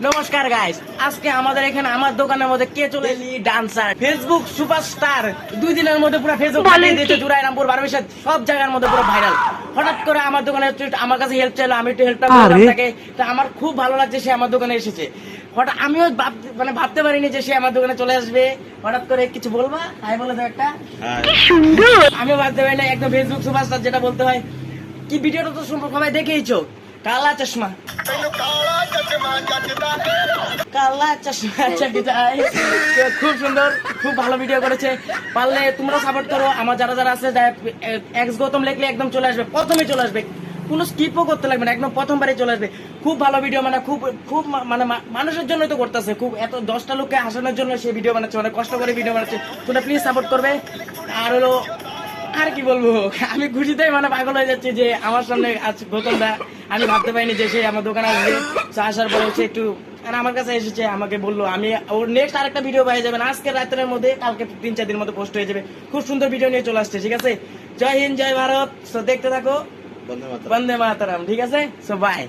নমস্কার গাইস আজকে আমাদের এখানে আমার দোকানের মধ্যে কে চলে ডান্সার ফেসবুক সুপারস্টার দুই দিনের মধ্যে পুরো ফেসবুক বানিয়ে দিয়েছে জুরাই রামপুর বারবিশাদ সব জায়গার মধ্যে পুরো ভাইরাল হঠাৎ করে আমার দোকানে আমার কাছে হেল্প চাইলো আমি একটু হেল্পটা। তাকে। তা আমার খুব ভালো লাগছে সে আমার দোকানে এসেছে। হঠাৎ আমিও মানে ভাবতে পারিনি যে সে আমার দোকানে চলে আসবে। হঠাৎ করে কিছু বলবা? তাই বলে দাও একটা। আমিও ভাবতে পারি না একদম ফেসবুক সুপারস্টার যেটা বলতে হয়। কি ভিডিওটা তো সবাই দেখেইছো? কালা চশমা। কালা চশমা চকিটাই খুব সুন্দর, খুব ভালো ভিডিও করেছে। পারলে তোমরা সাপোর্ট করো। আমার যারা যারা আছে এক্স গৌতম লেখলে একদম চলে আসবে। প্রথমে চলে আসবে। কোনো স্কিপও করতে লাগবে না, একদম প্রথমবারই চলে আসবে। খুব ভালো ভিডিও মানে খুব খুব মানে মানুষের জন্যই তো করতেছে। খুব এত দশটা লোককে হাসানোর জন্য সে ভিডিও বানাচ্ছে, অনেক কষ্ট করে ভিডিও বানাচ্ছে। তোমরা প্লিজ সাপোর্ট করবে। আর হলো আর কি বলব? আমি খুশিতেই মানে পাগল হয়ে যাচ্ছি যে আমার সামনে আজ গৌতমদা আমি ভাবতে পারিনি যে সে আমার দোকানে আসবে। আসার পরে সে একটু আর আমার কাছে এসেছে আমাকে বলল আমি ওর নেক্সট আরেকটা ভিডিও পেয়ে যাবেন আজকে রাতের মধ্যে কালকে তিন চার দিনের মধ্যে পোস্ট হয়ে যাবে। খুব সুন্দর ভিডিও নিয়ে চলে আসছে ঠিক আছে? জয় হিন্দ জয় ভারত। সো দেখতে থাকো। বন্দে মাতারাম। ঠিক আছে? So by